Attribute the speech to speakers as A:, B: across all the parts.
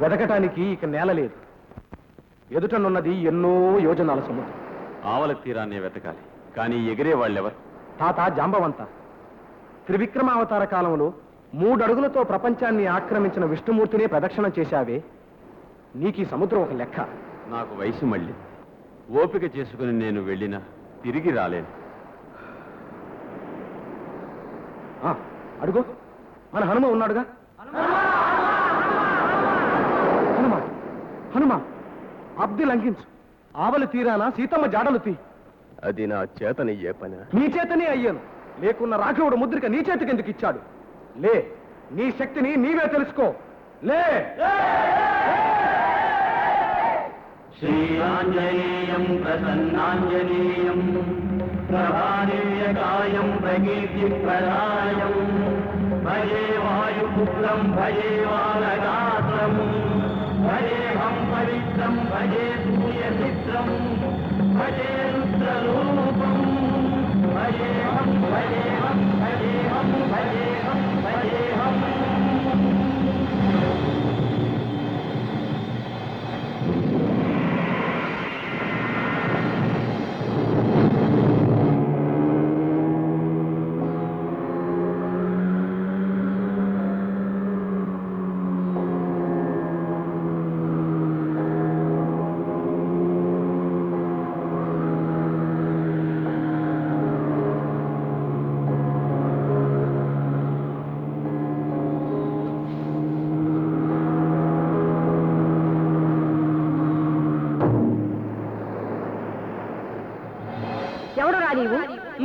A: వెదకటానికి ఇక నేల లేదు. ఎదుటనున్నది ఎన్నో యోజనాల సముద్రం.
B: ఆవల తీరాన్ని వెతకాలి. కానీ ఎగిరే వాళ్ళెవరు?
A: తాత జాంబవంత. త్రివిక్రమావతార కాలంలో మూడడుగులతో ప్రపంచాన్ని ఆక్రమించిన విష్ణుమూర్తినే ప్రదక్షిణం చేశావే. నీకు ఈ సముద్రం ఒక లెక్క.
B: నాకు వయసు మళ్ళీ. ఓపిక చేసుకుని నేను వెళ్ళినా తిరిగి రాలేను.
A: ఆ, అడుగు. మన హనుమ ఉన్నాడుగా హనుమ హనుమ అబ్ది లంఘించు. ఆవలి తీరాన సీతమ్మ జాడలు తీ.
B: అది నా చేతనయ్యే పని?
A: నీ చేతనే అయ్యాను. లేకున్న రాఘవుడు ముద్రిక నీ చేతికి ఎందుకు ఇచ్చాడు? లే నీ శక్తిని నీవే తెలుసుకో. లే!
C: శ్రీరాంజనేయం ప్రసన్నాంజనేయం ప్రభాదివ్యకాయం ప్రకీర్తిప్రదాయం భజే వాయుపుత్రం భజే వానగాత్రం భజేహం పవిత్రం భజే సూర్యచిత్రం భజే రుద్రరూపం భజేహం భజేహం భజేహం
D: భజే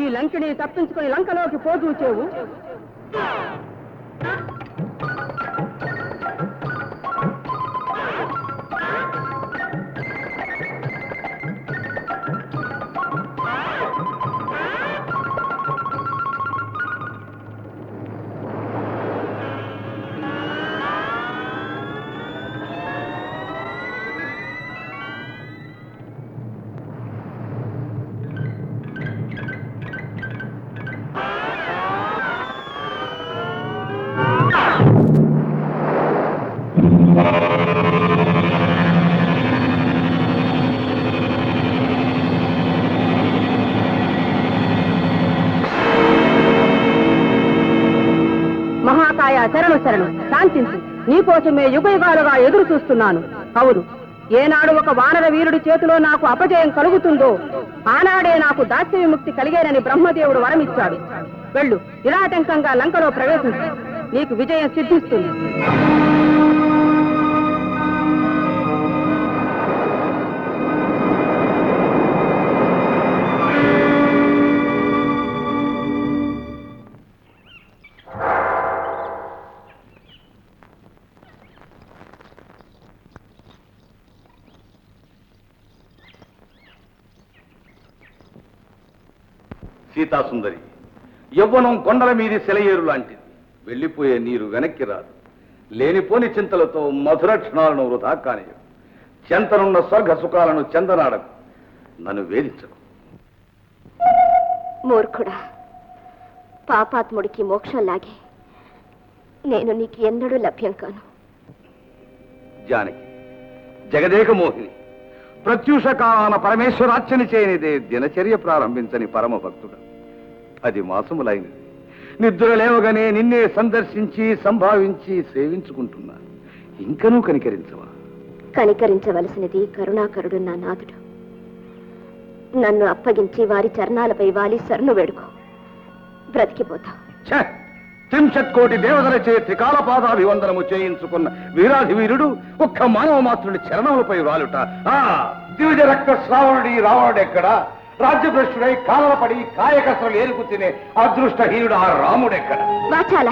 D: ఈ లంకిని తప్పించుకొని లంకలోకి పోదూచేవు శరణు శాంతించు. నీకోసమే యుగయుగాలుగా ఎదురు చూస్తున్నాను. అవును. ఏనాడు ఒక వానర వీరుడి చేతిలో నాకు అపజయం కలుగుతుందో ఆనాడే నాకు దాస్య విముక్తి కలిగేనని బ్రహ్మదేవుడు వరమిచ్చాడు. వెళ్ళు. నిరాటంకంగా లంకలో ప్రవేశించు. నీకు విజయం సిద్ధిస్తుంది.
E: సీతాసుందరి. యవ్వనం కొండల మీది సెలయేరు లాంటిది. వెళ్ళిపోయే నీరు వెనక్కి రాదు. లేనిపోని చింతలతో మధుర క్షణాలను వృధా కానియు చెంతనున్న స్వర్గ సుఖాలను చెందనాడకు. నన్ను వేధించకు.
F: మూర్ఖుడా పాపాత్ముడికి మోక్షం లాగే నేను నీకు ఎన్నడూ లభ్యం కాను.
E: జానకి జగదేక మోహిని ప్రత్యూష కాలాన పరమేశ్వరార్చన చేయనిదే దినచర్య ప్రారంభించని పరమ భక్తుడు. అది మాసములైనది నిద్ర లేవగానే నిన్నే సందర్శించి సంభావించి సేవించుకుంటున్నా. ఇంకనూ కనికరించవా?
F: కనికరించవలసినది కరుణాకరుడు నా నాథుడు నన్ను అప్పగించి వారి చరణాలపై వాలి శరణు వేడుకో. బ్రతికిపోతావు
E: ఛ! త్రింశత్ కోటి దేవతల చే త్రికాల పాదాభివందనము చేయించుకున్న వీరాధి వీరుడు ఒక్క మానవ మాత్రుడి చరణములపై వాలుట ఆ దివిజ రక్త శ్రావణుడి రావణుడెక్కడ రాజ్యభ్రష్టుడై కాలపడి కాయకసలు ఏరుకు తినే అదృష్టహీనుడు ఆ రాముడెక్కడ
F: వాచాల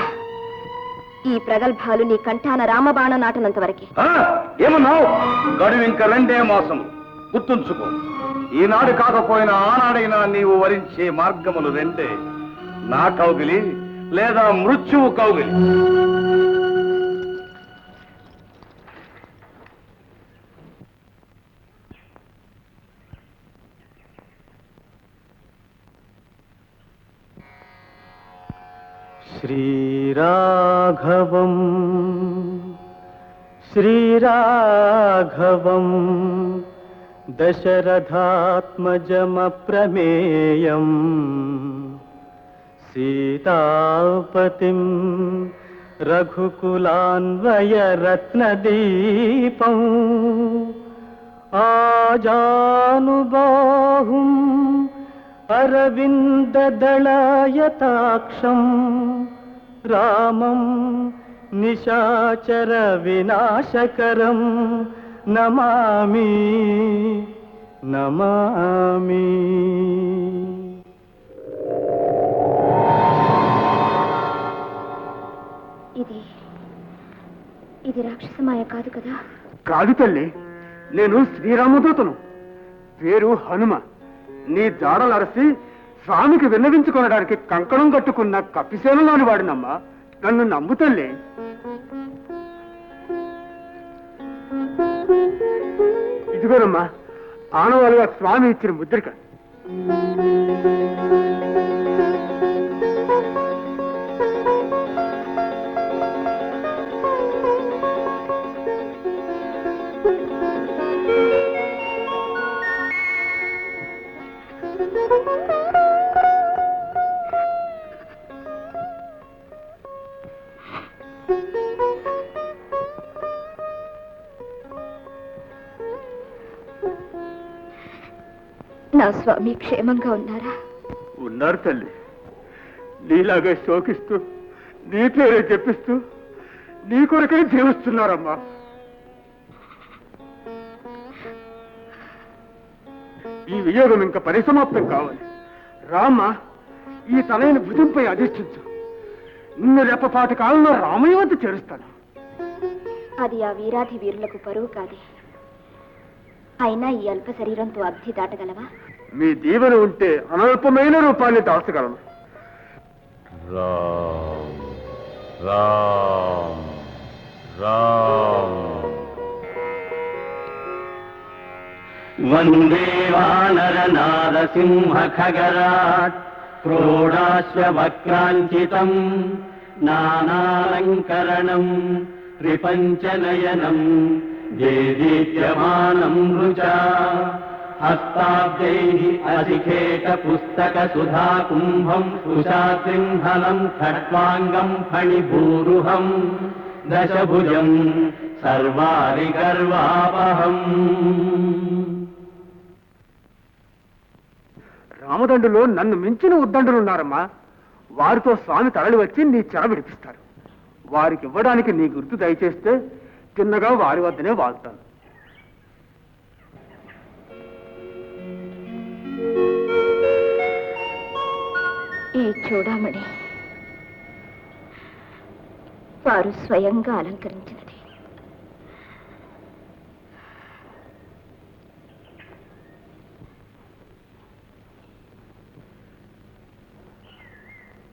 F: ఈ ప్రగల్భాలు నీ కంఠాన రామబాణ నాటనంత వరకే.
E: ఆ? ఏమన్నావు? గడువు ఇంక రెండే మాసము గుర్తుంచుకో ఈనాడు కాకపోయినా ఆనాడైనా నీవు వరించే మార్గములు రెండే. నా కౌగిలి లేదా మృత్యువు కౌగిలి.
A: శ్రీరాఘవం
C: శ్రీరాఘవం దశరథాత్మజమప్రమేయం. సీతాపతిం రఘుకులాన్వయరత్నదీపం ఆజానుబాహుం అరవిందదళాయతాక్షం రామం నిశాచర వినాశకరం నమామి నమామి.
F: ఇది రాక్షసమాయ కాదు కదా?
A: కాదు తల్లి నేను శ్రీరామదూతను. పేరు హనుమ. నీ జాడలు స్వామికి విన్నవించుకొనడానికి కంకణం కట్టుకున్న కపిసేనలోని వాడినమ్మా. నన్ను నమ్ము తల్లి. ఇదిగోనమ్మా ఆనవాలుగా స్వామి ఇచ్చిన ముద్రిక.
F: నా స్వామి క్షేమంగా ఉన్నారా?
A: ఉన్నారు తల్లి. నీలాగా శోకిస్తూ నీ పేరే చెప్పిస్తూ నీ కొరకే జీవిస్తున్నారమ్మా. ఈ వియోగం ఇంకా పరిసమాప్తం కావాలి. రామ ఈ తనైన భుజంపై అధిష్ఠించు. నిన్ను రెప్పపాటి కాలంలో రామయ్య వద్ద చేరుస్తాను.
F: అది ఆ వీరాధి వీరులకు పరువు కాదే. అయినా ఈ అల్ప శరీరంతో అబ్ధి దాటగలవా?
A: మీ దీవెన ఉంటే అనల్పమైన రూపాన్ని దాల్చగలను.
B: రామ్ రామ్ రామ్.
C: వందే వానర నారసింహ ఖగరాట్ నానాలంకరణం త్రిపంచనయనం దేదీప్యమానం రుచా హస్తాబ్దైః అధికేట పుస్తక సుధా కుంభం కుశాసింహలం ఖడ్వాంగం ఫణిభూరుహం దశభుజం సర్వారి గర్వాపహం
A: రామదండులో నన్ను మించిన ఉద్దండులున్నారమ్మా. వారితో స్వామి తరలి వచ్చి నీ చెర విడిపిస్తారు. వారికి ఇవ్వడానికి నీ గుర్తు దయచేస్తే చిన్నగా వారి వద్దనే వాళ్తాను.
F: ఈ చూడామణి వారు స్వయంగా అలంకరించినది.